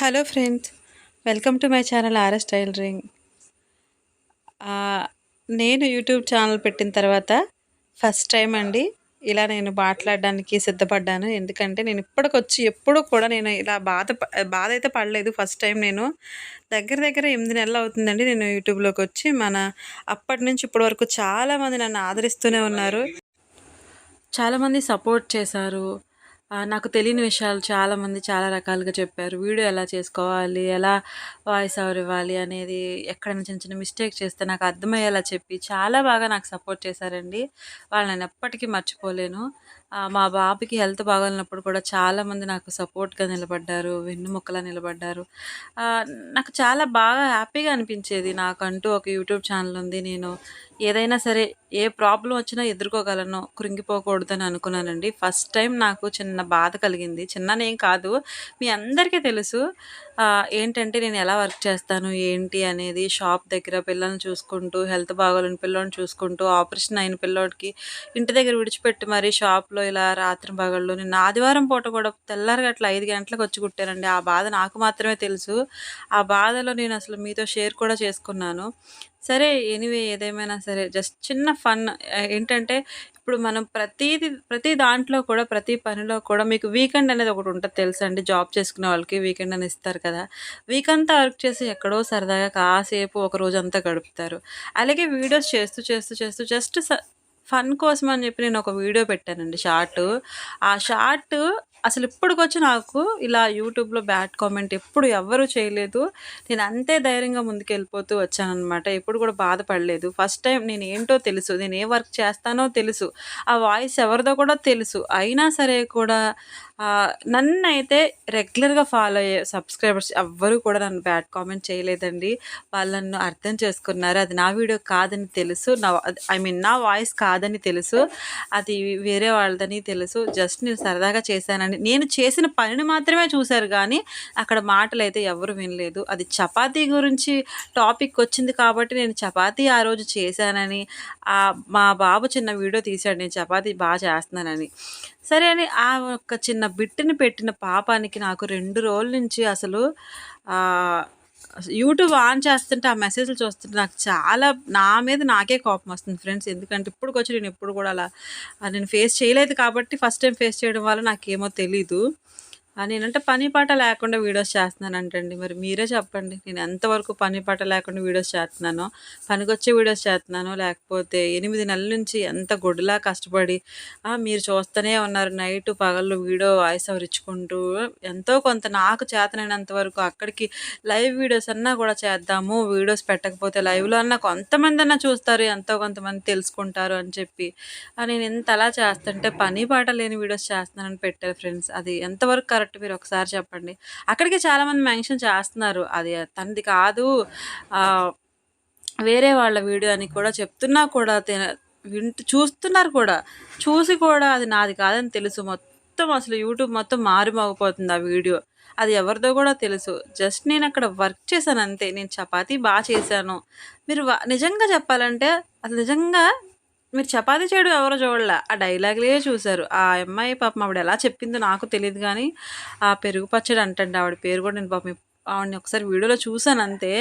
Hello friends welcome to my channel RS tailoring నేను YouTube channel పెట్టిన తర్వాత first time అండి ఇలా నేను మాట్లాడడానికి సిద్ధపడ్డాను. ఎందుకంటే నేను ఇప్పటికొచ్చి ఎప్పుడు కూడా నేను ఇలా బాధ ప- బాధ అయితే పడలేదు. ఫస్ట్ టైం నేను దగ్గర దగ్గర ఎనిమిది నెలలు అవుతుందండి నేను యూట్యూబ్లోకి వచ్చి. మన అప్పటి నుంచి ఇప్పటి వరకు చాలామంది నన్ను ఆదరిస్తూనే ఉన్నారు. చాలామంది సపోర్ట్ చేశారు. నాకు తెలియని విషయాలు చాలామంది చాలా రకాలుగా చెప్పారు. వీడియో ఎలా చేసుకోవాలి? ఎలా వాయిస్ ఓవర్ ఇవ్వాలి అనేది ఎక్కడైనా చిన్న చిన్న మిస్టేక్ చేస్తే నాకు అర్థమయ్యేలా చెప్పి చాలా బాగా నాకు సపోర్ట్ చేశారండి. వాళ్ళని నేను ఎప్పటికీ మర్చిపోలేను. మా బాబుకి హెల్త్ బాగాలేనప్పుడు కూడా చాలామంది నాకు సపోర్ట్గా నిలబడ్డారు వెన్నుముక్కలా నిలబడ్డారు. నాకు చాలా బాగా హ్యాపీగా అనిపించేది. నాకంటూ ఒక యూట్యూబ్ ఛానల్ ఉంది. నేను ఏదైనా సరే ఏ ప్రాబ్లం వచ్చినా ఎదుర్కోగలను కృంగిపోకూడదని అనుకున్నానండి. ఫస్ట్ టైం నాకు చిన్న బాధ కలిగింది. చిన్ననేం కాదు మీ అందరికీ తెలుసు. ఏంటంటే నేను ఎలా వర్క్ చేస్తాను ఏంటి అనేది షాప్ దగ్గర పిల్లల్ని చూసుకుంటూ హెల్త్ బాగోలేని పిల్లోని చూసుకుంటూ ఆపరేషన్ అయిన పిల్లోడికి ఇంటి దగ్గర విడిచిపెట్టి మరీ షాప్లో ఇలా రాత్రి పగళ్ళు నేను ఆదివారం పూట కూడా తెల్లారి అట్లా ఐదు గంటలకు వచ్చి కుట్టానండి ఆ బాధ నాకు మాత్రమే తెలుసు. ఆ బాధలో నేను అసలు మీతో షేర్ కూడా చేసుకున్నాను. సరే ఎనీవే ఏదేమైనా సరే జస్ట్ చిన్న ఫన్ ఏంటంటే ఇప్పుడు మనం ప్రతిది ప్రతి దాంట్లో కూడా ప్రతి పనిలో కూడా మీకు వీకెండ్ అనేది ఒకటి ఉంటుంది తెలుసా అండి జాబ్ చేసుకునే వాళ్ళకి వీకెండ్ అని ఇస్తారు కదా. వీక్ అంతా వర్క్ చేసి ఎక్కడో సరదాగా కాసేపు ఒక రోజు అంతా గడుపుతారు. అలాగే వీడియోస్ చేస్తూ చేస్తూ చేస్తూ జస్ట్ ఫన్ కోసం అని చెప్పి నేను ఒక వీడియో పెట్టానండి షార్ట్. ఆ షార్ట్ అసలు ఇప్పటికొచ్చి నాకు ఇలా యూట్యూబ్లో బ్యాడ్ కామెంట్ ఎప్పుడు ఎవ్వరూ చేయలేదు. నేను అంతే ధైర్యంగా ముందుకు వెళ్ళిపోతూ వచ్చానమాట ఎప్పుడు కూడా బాధపడలేదు. ఫస్ట్ టైం నేను ఏంటో తెలుసు. నేను ఏ వర్క్ చేస్తానో తెలుసు. ఆ వాయిస్ ఎవరిదో కూడా తెలుసు. అయినా సరే కూడా నన్ను అయితే రెగ్యులర్గా ఫాలో అయ్యే సబ్స్క్రైబర్స్ ఎవ్వరూ కూడా నన్ను బ్యాడ్ కామెంట్ చేయలేదండి. వాళ్ళు నన్ను అర్థం చేసుకున్నారు. అది నా వీడియో కాదని తెలుసు. నా ఐ మీన్ నా వాయిస్ కాదని తెలుసు. అది వేరే వాళ్ళదని తెలుసు. జస్ట్ నేను సరదాగా చేశానని నేను చేసిన పనిని మాత్రమే చూశారు కానీ అక్కడ మాటలు అయితే ఎవరు వినలేదు. అది చపాతీ గురించి టాపిక్ వచ్చింది కాబట్టి నేను చపాతీ ఆ రోజు చేశానని ఆ మా బాబు చిన్న వీడియో తీశాడు నేను చపాతీ బాగా చేస్తున్నానని. సరే అని ఆ ఒక చిన్న బిట్టుని పెట్టిన పాపానికి నాకు రెండు రోజుల నుంచి అసలు యూట్యూబ్ ఆన్ చేస్తుంటే ఆ మెసేజ్లు చూస్తుంటే నాకు చాలా నా మీద నాకే కోపం వస్తుంది ఫ్రెండ్స్. ఎందుకంటే ఇప్పుడు వచ్చి నేను ఎప్పుడు కూడా అలా నేను ఫేస్ చేయలేదు కాబట్టి ఫస్ట్ టైం ఫేస్ చేయడం వల్ల నాకేమో తెలీదు. నేనంటే పని పాట లేకుండా వీడియోస్ చేస్తున్నానంటండి. మరి మీరే చెప్పండి. నేను ఎంతవరకు పని పాట లేకుండా వీడియోస్ చేస్తున్నానో పనికొచ్చే వీడియోస్ చేస్తున్నానో లేకపోతే ఎనిమిది నెలల నుంచి ఎంత గొడ్డులా కష్టపడి మీరు చూస్తూనే ఉన్నారు. నైట్ పగళ్ళు వీడియో వాయిస్ అవరించుకుంటూ ఎంతో కొంత నాకు చేతనైనంత వరకు అక్కడికి లైవ్ వీడియోస్ అన్నా కూడా చేద్దాము. వీడియోస్ పెట్టకపోతే లైవ్లో అన్నా కొంతమంది అన్నా చూస్తారు. ఎంతో కొంతమంది తెలుసుకుంటారు అని చెప్పి. నేను ఎంత అలా చేస్తుంటే పని పాట లేని వీడియోస్ చేస్తున్నానని పెట్టారు ఫ్రెండ్స్. అది ఎంతవరకు కరెక్ట్ మీరు ఒకసారి చెప్పండి. అక్కడికి చాలామంది మెన్షన్ చేస్తున్నారు. అది తనది కాదు. వేరే వాళ్ళ వీడియో అని కూడా చెప్తున్నా కూడా వింటూ చూస్తున్నారు కూడా. చూసి కూడా అది నాది కాదని తెలుసు. మొత్తం అసలు యూట్యూబ్ మొత్తం మారిమోగిపోతుంది ఆ వీడియో. అది ఎవరిదో కూడా తెలుసు. జస్ట్ నేను అక్కడ వర్క్ చేశాను అంతే. నేను చపాతీ బాగా చేశాను. మీరు వ- నిజంగా చెప్పాలంటే అసలు నిజంగా మీరు చపాతీ చేయడం ఎవరో చూడలే? ఆ డైలాగ్లే చూశారు. ఆ అమ్మాయి పాపం ఆవిడ ఎలా చెప్పిందో నాకు తెలియదు కానీ ఆ పెరుగు పచ్చడి అంటండి ఆవిడ పేరు కూడా నేను పాపం ఆవిడని ఒకసారి వీడియోలో చూశాను అంతే.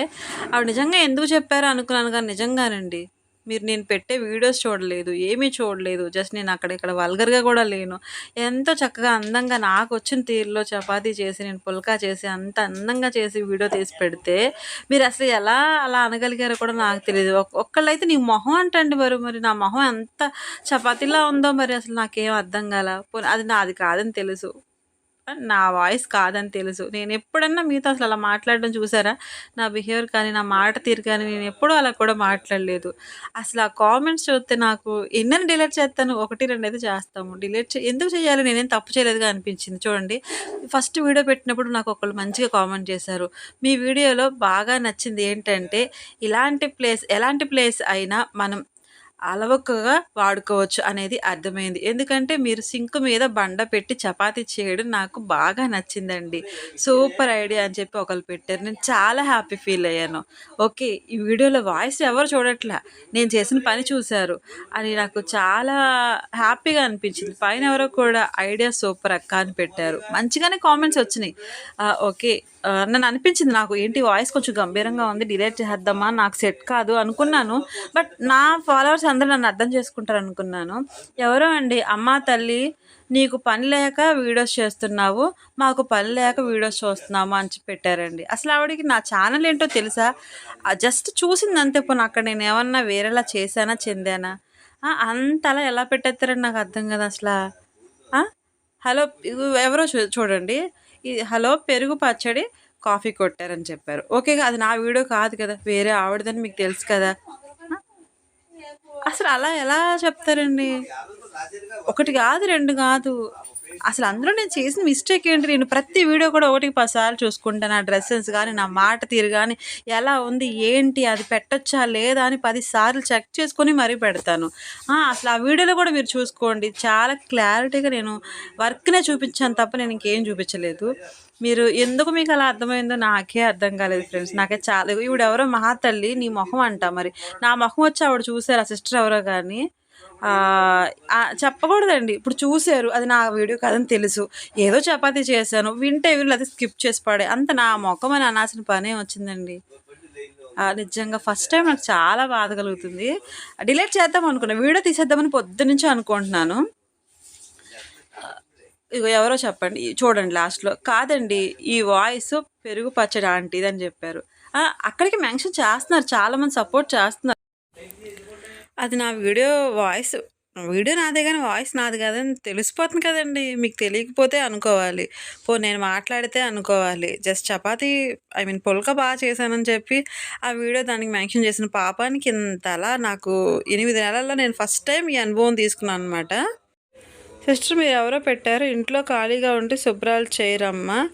ఆవిడ నిజంగా ఎందుకు చెప్పారో అనుకున్నాను కానీ నిజంగానండి. మీరు నేను పెట్టే వీడియోస్ చూడలేదు ఏమీ చూడలేదు జస్ట్ నేను అక్కడ ఇక్కడ వల్గర్గా కూడా లేను. ఎంతో చక్కగా అందంగా నాకు వచ్చిన తీరులో చపాతీ చేసి నేను పుల్కా చేసి అంత అందంగా చేసి వీడియో తీసి పెడితే మీరు అసలు ఎలా అలా అనగలిగారో కూడా నాకు తెలియదు ఒక్కళ్ళైతే నీ మొహం అంటండి మరి మరి నా మొహం ఎంత చపాతీలా ఉందో మరి అసలు నాకేం అర్థం కాల. అది నాది కాదని తెలుసు. నా వాయిస్ కాదని తెలుసు. నేను ఎప్పుడన్నా మీతో అసలు అలా మాట్లాడడం చూసారా? నా బిహేవియర్ కానీ నా మాట తీరు కానీ నేను ఎప్పుడూ అలా కూడా మాట్లాడలేదు. అసలు ఆ కామెంట్స్ చూస్తే నాకు ఎన్నని డిలీట్ చేస్తాను? ఒకటి రెండు అయితే చేస్తాము. డిలీట్ చే ఎందుకు చేయాలి? నేనేం తప్పు చేయలేదుగా అనిపించింది. చూడండి. ఫస్ట్ వీడియో పెట్టినప్పుడు నాకు ఒకళ్ళు మంచిగా కామెంట్ చేశారు. మీ వీడియోలో బాగా నచ్చింది ఏంటంటే ఇలాంటి ప్లేస్ ఎలాంటి ప్లేస్ అయినా మనం అలవకగా వాడుకోవచ్చు అనేది అర్థమైంది. ఎందుకంటే మీరు సింక్ మీద బండ పెట్టి చపాతీ చేయడం నాకు బాగా నచ్చిందండి. సూపర్ ఐడియా అని చెప్పి ఒకరు పెట్టారు. నేను చాలా హ్యాపీ ఫీల్ అయ్యాను. ఓకే. ఈ వీడియోలో వాయిస్ ఎవరు చూడట్లా. నేను చేసిన పని చూశారు అని నాకు చాలా హ్యాపీగా అనిపించింది. పైన ఎవరో కూడా ఐడియా సూపర్ అక్క అని పెట్టారు. మంచిగానే కామెంట్స్ వచ్చినాయి. ఓకే. నన్ను అనిపించింది నాకు ఏంటి వాయిస్ కొంచెం గంభీరంగా ఉంది. డిలేట్ చేద్దామా నాకు సెట్ కాదు అనుకున్నాను. బట్ నా ఫాలోవర్స్ అందరూ నన్ను అర్థం చేసుకుంటారు అనుకున్నాను ఎవరో అండి అమ్మ తల్లి నీకు పని లేక వీడియోస్ చేస్తున్నావు. మాకు పని లేక వీడియోస్ చూస్తున్నాము అని చెప్పి పెట్టారండి. అసలు ఆవిడకి నా ఛానల్ ఏంటో తెలుసా? జస్ట్ జస్ట్ చూసిందంతే పోనీ అక్కడ నేను ఏమన్నా వేరేలా చేశానా? చెందానా? అంతలా ఎలా పెట్టేత్తారండి నాకు అర్థం కదా అసలు హలో ఎవరో చూ చూడండి. హలో పెరుగు పచ్చడి, కాఫీ కొట్టారని చెప్పారు. ఓకే. అది నా వీడియో కాదు కదా! వేరే ఆవిడదని మీకు తెలుసు కదా! అసలు అలా ఎలా చెప్తారండి? ఒకటి కాదు, రెండు కాదు. అసలు అందులో నేను చేసిన మిస్టేక్ ఏంటి? నేను ప్రతి వీడియో కూడా ఒకటికి 10 సార్లు నా డ్రెస్సెస్ కానీ నా మాట తీరు కానీ ఎలా ఉంది? ఏంటి? అది పెట్టొచ్చా? లేదా? అని పదిసార్లు చెక్ చేసుకొని మరీ పెడతాను. అసలు ఆ వీడియోలో కూడా మీరు చూసుకోండి. చాలా క్లారిటీగా నేను వర్క్‌నే చూపించాను తప్ప నేను ఇంకేం చూపించలేదు. మీరు ఎందుకు మీకు అలా అర్థమైందో నాకే అర్థం కాలేదు ఫ్రెండ్స్. నాకైతే చాలా ఈవిడెవరో మహాతల్లి నీ మొహం అంట మరి. నా మొహం వచ్చి ఆవిడ చూసారు ఆ సిస్టర్ ఎవరో కానీ చెప్పకూడదండి. ఇప్పుడు చూసారు. అది నా వీడియో కాదని తెలుసు. ఏదో చపాతీ చేశాను. వింటే వీళ్ళు అది స్కిప్ చేసి పడే అంత నా మొఖం అని అనాల్సిన పనే వచ్చిందండి. నిజంగా ఫస్ట్ టైం నాకు చాలా బాధ కలుగుతుంది. డిలీట్ చేద్దాం అనుకున్నా. వీడియో తీసేద్దామని పొద్దున్నుంచి అనుకుంటున్నాను. ఇగో ఎవరో చెప్పండి. చూడండి లాస్ట్‌లో. కాదండి ఈ వాయిస్ పెరుగు పచ్చడి అని చెప్పారు. అక్కడికి మెన్షన్ చేస్తున్నారు. చాలామంది సపోర్ట్ చేస్తున్నారు. అది నా వీడియో వాయిస్ వీడియో నాదే కానీ వాయిస్ నాది కాదని తెలిసిపోతుంది కదండీ! మీకు తెలియకపోతే అనుకోవాలి. పో నేను మాట్లాడితే అనుకోవాలి. జస్ట్ చపాతీ ఐ మీన్ పొలక బాగా చేశానని చెప్పి ఆ వీడియో దానికి మెన్షన్ చేసిన పాపానికి ఇంతలా నాకు ఎనిమిది నెలల్లో నేను ఫస్ట్ టైం ఈ అనుభవం తీసుకున్నాను అనమాట సిస్టర్ ఎవరో పెట్టారు. ఇంట్లో ఖాళీగా ఉండి శుభ్రాలు చేయరమ్మా.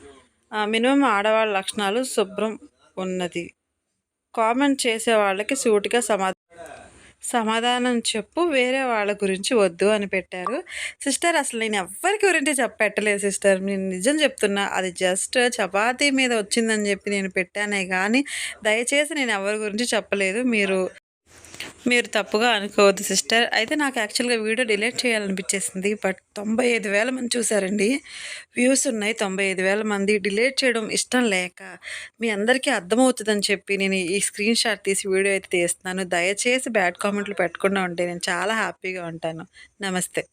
మినిమం ఆడవాళ్ళ లక్షణాలు శుభ్రం ఉన్నది. కామెంట్ చేసే వాళ్ళకి సూటిగా సమా సమాధానం చెప్పు. వేరే వాళ్ళ గురించి వద్దు అని పెట్టారు. సిస్టర్ అసలు నేను ఎవ్వరికి గురించి చెప్పట్టలేదు సిస్టర్. నేను నిజం చెప్తున్నా. అది జస్ట్ చపాతీ మీద వచ్చిందని చెప్పి నేను పెట్టానే కానీ దయచేసి నేను ఎవరి గురించి చెప్పలేదు. మీరు మీరు తప్పుగా అనుకోవద్దు సిస్టర్. అయితే నాకు యాక్చువల్‌గా వీడియో డిలీట్ చేయాలనిపించేసింది. బట్ 95,000 మంది చూసారండి. వ్యూస్ ఉన్నాయి 95,000 మంది. డిలీట్ చేయడం ఇష్టం లేక మీ అందరికీ అర్థమవుతుందని చెప్పి నేను ఈ స్క్రీన్ షాట్ తీసి వీడియో అయితే తీస్తున్నాను. దయచేసి బ్యాడ్ కామెంట్లు పెట్టకుండా ఉంటే నేను చాలా హ్యాపీగా ఉంటాను. నమస్తే.